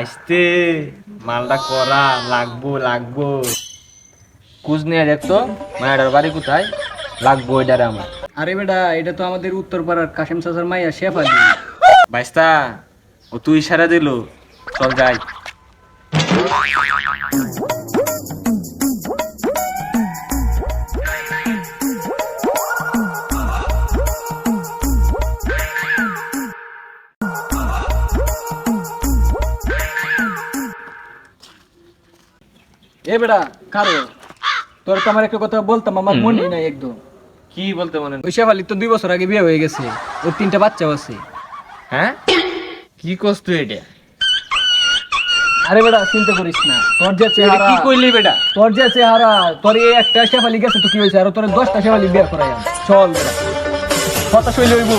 বাইসতে মালটা করা লাগবো লাগবো। কুজ নিয়ে দেখতো মায়ের বাড়ি কোথায়? লাগবো এটারে আমার। আরে বেটা এটা তো আমাদের উত্তরপাড়ার কাশেম চাচার মাইয়া শেফ আলী বাইস্তা ও তুই ইশারা দিল। চল যাই। এ বেটা কারও? তোর তো আমার একটা কথা বলতাম আমার মনে নাই একদম। কি বলতে মনে ওই তো দুই বছর আগে বিয়ে হয়ে গেছে। ওর তিনটা বাচ্চাও আছে। হ্যাঁ? কি করছ তুই এটা? আরে বেটা চিন্তা করিস না। তোর যে চেহারা কি কইলি বেটা? তোর যে চেহারা তোর এই একটা শেফ আলী গেছে তো কি হয়েছে? আর তোর দশটা শেফালি বিয়ে করাই চল বেটা। কথা শৈলী হইব।